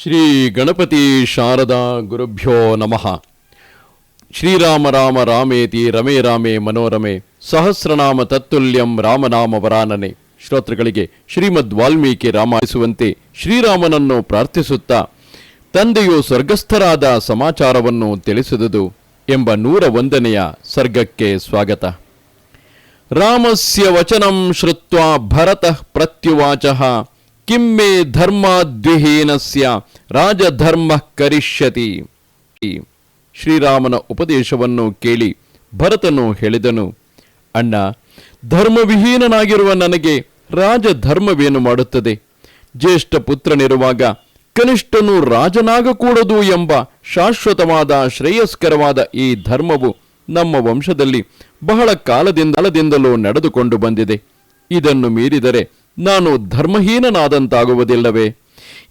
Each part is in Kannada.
ಶ್ರೀ ಗಣಪತಿ ಶಾರದಾ ಗುರುಭ್ಯೋ ನಮಃ. ಶ್ರೀರಾಮ ರಾಮ ರಾಮೇತಿ ರಮೇ ರಾಮೇ ಮನೋರಮೆ ಸಹಸ್ರನಾಮ ತತ್ತುಲ್ಯಂ ರಾಮನಾಮ ವರಾನನೆ. ಶ್ರೋತೃಗಳಿಗೆ ಶ್ರೀಮದ್ ವಾಲ್ಮೀಕಿ ರಾಮಾಯಿಸುವಂತೆ ಶ್ರೀರಾಮನನ್ನು ಪ್ರಾರ್ಥಿಸುತ್ತಾ ತಂದೆಯು ಸ್ವರ್ಗಸ್ಥರಾದ ಸಮಾಚಾರವನ್ನು ತಿಳಿಸಿದುದು ಎಂಬ ನೂರ ಒಂದನೆಯ ಸರ್ಗಕ್ಕೆ ಸ್ವಾಗತ. ರಾಮಸ್ಯ ವಚನಂ ಶ್ರುತ್ವಾ ಭರತಃ ಪ್ರತ್ಯುವಾಚ. ಕಿಂ ಮೇ ಧರ್ಮಾದ್ವಿಹೀನಸ್ಯ ರಾಜಧರ್ಮ ಕರಿಷ್ಯತಿ. ಶ್ರೀರಾಮನ ಉಪದೇಶವನ್ನು ಕೇಳಿ ಭರತನು ಹೇಳಿದನು, ಅಣ್ಣ, ಧರ್ಮವಿಹೀನನಾಗಿರುವ ನನಗೆ ರಾಜಧರ್ಮವೇನು ಮಾಡುತ್ತದೆ? ಜ್ಯೇಷ್ಠ ಪುತ್ರನಿರುವಾಗ ಕನಿಷ್ಠನು ರಾಜನಾಗಕೂಡದು ಎಂಬ ಶಾಶ್ವತವಾದ ಶ್ರೇಯಸ್ಕರವಾದ ಈ ಧರ್ಮವು ನಮ್ಮ ವಂಶದಲ್ಲಿ ಬಹಳ ಕಾಲದಿಂದಲದಿಂದಲೂ ನಡೆದುಕೊಂಡು ಬಂದಿದೆ. ಇದನ್ನು ಮೀರಿದರೆ ನಾನು ಧರ್ಮಹೀನನಾದಂತಾಗುವುದಿಲ್ಲವೇ?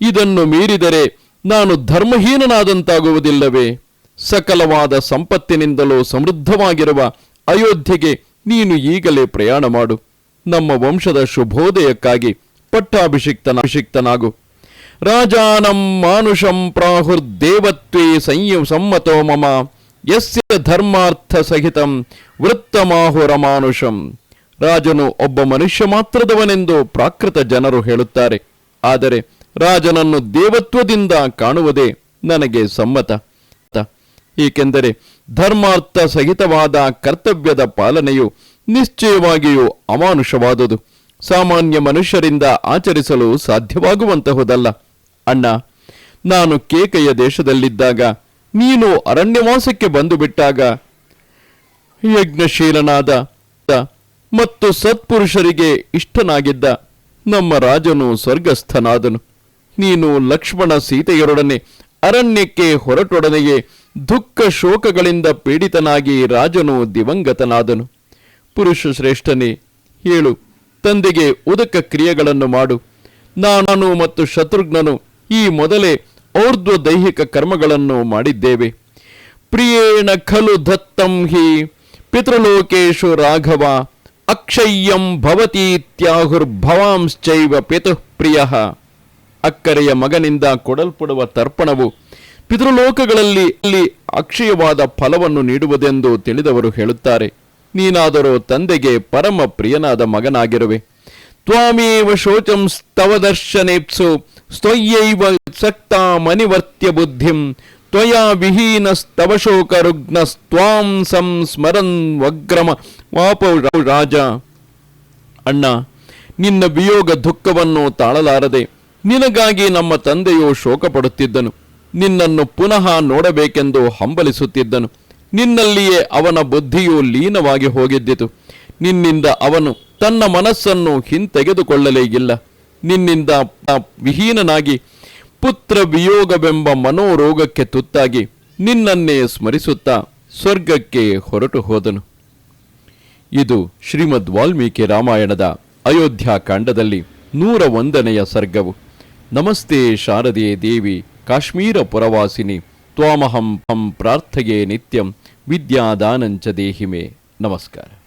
ಇದನ್ನು ಮೀರಿದರೆ ನಾನು ಧರ್ಮಹೀನನಾದಂತಾಗುವುದಿಲ್ಲವೇ? ಸಕಲವಾದ ಸಂಪತ್ತಿನಿಂದಲೂ ಸಮೃದ್ಧವಾಗಿರುವ ಅಯೋಧ್ಯೆಗೆ ನೀನು ಈಗಲೇ ಪ್ರಯಾಣ ಮಾಡು. ನಮ್ಮ ವಂಶದ ಶುಭೋದಯಕ್ಕಾಗಿ ಪಟ್ಟಾಭಿಷಿಕ್ತನ ಅಭಿಷಿಕ್ತನಾಗು. ರಾಜಾನಂ ಮಾನುಷಂ ಪ್ರಾಹುರ್ದೇವತ್ವೇ ಸಂಯು ಸಮ್ಮತೋ ಮಮ. ಯಸ್ಯ ಧರ್ಮಾರ್ಥ ಸಹಿತಂ ವೃತ್ತಮಾಹುರಮಾನುಷಂ. ರಾಜನು ಒಬ್ಬ ಮನುಷ್ಯ ಮಾತ್ರದವನೆಂದು ಪ್ರಾಕೃತ ಜನರು ಹೇಳುತ್ತಾರೆ. ಆದರೆ ರಾಜನನ್ನು ದೇವತ್ವದಿಂದ ಕಾಣುವುದೇ ನನಗೆ ಸಮ್ಮತ. ಏಕೆಂದರೆ ಧರ್ಮಾರ್ಥ ಸಹಿತವಾದ ಕರ್ತವ್ಯದ ಪಾಲನೆಯು ನಿಶ್ಚಯವಾಗಿಯೂ ಅಮಾನುಷವಾದುದು. ಸಾಮಾನ್ಯ ಮನುಷ್ಯರಿಂದ ಆಚರಿಸಲು ಸಾಧ್ಯವಾಗುವಂತಹುದಲ್ಲ. ಅಣ್ಣ, ನಾನು ಕೇಕೆಯ ದೇಶದಲ್ಲಿದ್ದಾಗ ನೀನು ಅರಣ್ಯವಾಸಕ್ಕೆ ಬಂದು ಬಿಟ್ಟಾಗ ಯಜ್ಞಶೀಲನಾದ ಮತ್ತು ಸತ್ಪುರುಷರಿಗೆ ಇಷ್ಟನಾಗಿದ್ದ ನಮ್ಮ ರಾಜನು ಸ್ವರ್ಗಸ್ಥನಾದನು. ನೀನು ಲಕ್ಷ್ಮಣ ಸೀತೆಯರೊಡನೆ ಅರಣ್ಯಕ್ಕೆ ಹೊರಟೊಡನೆಯೇ ದುಃಖ ಶೋಕಗಳಿಂದ ಪೀಡಿತನಾಗಿ ರಾಜನು ದಿವಂಗತನಾದನು. ಪುರುಷ ಶ್ರೇಷ್ಠನೇ, ಹೇಳು, ತಂದೆಗೆ ಉದಕ ಕ್ರಿಯೆಗಳನ್ನು ಮಾಡು. ನಾನು ಮತ್ತು ಶತ್ರುಘ್ನನು ಈ ಮೊದಲೇ ಔರ್ಧ್ವ ದೈಹಿಕ ಕರ್ಮಗಳನ್ನು ಮಾಡಿದ್ದೇವೆ. ಪ್ರಿಯೇಣ ಖಲು ದತ್ತಂ ಹಿ, ಪಿತೃಲೋಕೇಶು ರಾಘವ ಅಕ್ಷಯ್ಯಂ ಭವತೀತ್ಯಾಹುರ್ಭವಾಂಶ್ಚೈವ ಪಿತುಃ ಪ್ರಿಯ ಅಕ್ಕರೆಯ ಮಗನಿಂದ ಕೊಡಲ್ಪಡುವ ತರ್ಪಣವು ಪಿತೃಲೋಕಗಳಲ್ಲಿ ಅಲ್ಲಿ ಅಕ್ಷಯವಾದ ಫಲವನ್ನು ನೀಡುವುದೆಂದು ತಿಳಿದವರು ಹೇಳುತ್ತಾರೆ। ನೀನಾದರೂ ತಂದೆಗೆ ಪರಮ ಪ್ರಿಯನಾದ ಮಗನಾಗಿರುವೆ। ತ್ವಾಮೇವ ಶೋಚಂ ಸ್ತವ ದರ್ಶನೇಪ್ಸು, ಸ್ತೊಯ್ಯೈವ ಸಕ್ತ ಮನಿವರ್ತ್ಯ ಬುದ್ಧಿಂ ತ್ವಯಾ ವಿಹೀನ ಸ್ತವ ಶೋಕ ರುಗ್ನಸ್ತ್ವಾಂ ಸಂಸ್ಮರನ್ ವಗ್ರಮ. ವಾಪ ರಾಜ. ಅಣ್ಣ, ನಿನ್ನ ವಿಯೋಗ ದುಃಖವನ್ನು ತಾಳಲಾರದೆ ನಿನಗಾಗಿ ನಮ್ಮ ತಂದೆಯು ಶೋಕ ಪಡುತ್ತಿದ್ದನು ನಿನ್ನನ್ನು ಪುನಃ ನೋಡಬೇಕೆಂದು ಹಂಬಲಿಸುತ್ತಿದ್ದನು. ನಿನ್ನಲ್ಲಿಯೇ ಅವನ ಬುದ್ಧಿಯು ಲೀನವಾಗಿ ಹೋಗಿದ್ದಿತು. ನಿನ್ನಿಂದ ಅವನು ತನ್ನ ಮನಸ್ಸನ್ನು ಹಿಂತೆಗೆದುಕೊಳ್ಳಲೇ ಇಲ್ಲ. ನಿನ್ನಿಂದ ವಿಹೀನನಾಗಿ ಪುತ್ರ ವಿಯೋಗವೆಂಬ ಮನೋರೋಗಕ್ಕೆ ತುತ್ತಾಗಿ ನಿನ್ನನ್ನೇ ಸ್ಮರಿಸುತ್ತಾ ಸ್ವರ್ಗಕ್ಕೆ ಹೊರಟು ಹೋದನು. ಇದು ಶ್ರೀಮದ್ ವಾಲ್ಮೀಕಿ ರಾಮಾಯಣದ ಅಯೋಧ್ಯಾಕಾಂಡದಲ್ಲಿ ನೂರ ಒಂದನೆಯ ಸರ್ಗವು. ನಮಸ್ತೆ ಶಾರದೆ ದೇವಿ, ಕಾಶ್ಮೀರ ಪುರವಾಸಿನಿ, ತ್ವಾಮಹಂ ಪಂ ಪ್ರಾರ್ಥಯೇ ನಿತ್ಯಂ ವಿದ್ಯಾದಾನಂಚ ದೇಹಿಮೆ. ನಮಸ್ಕಾರ.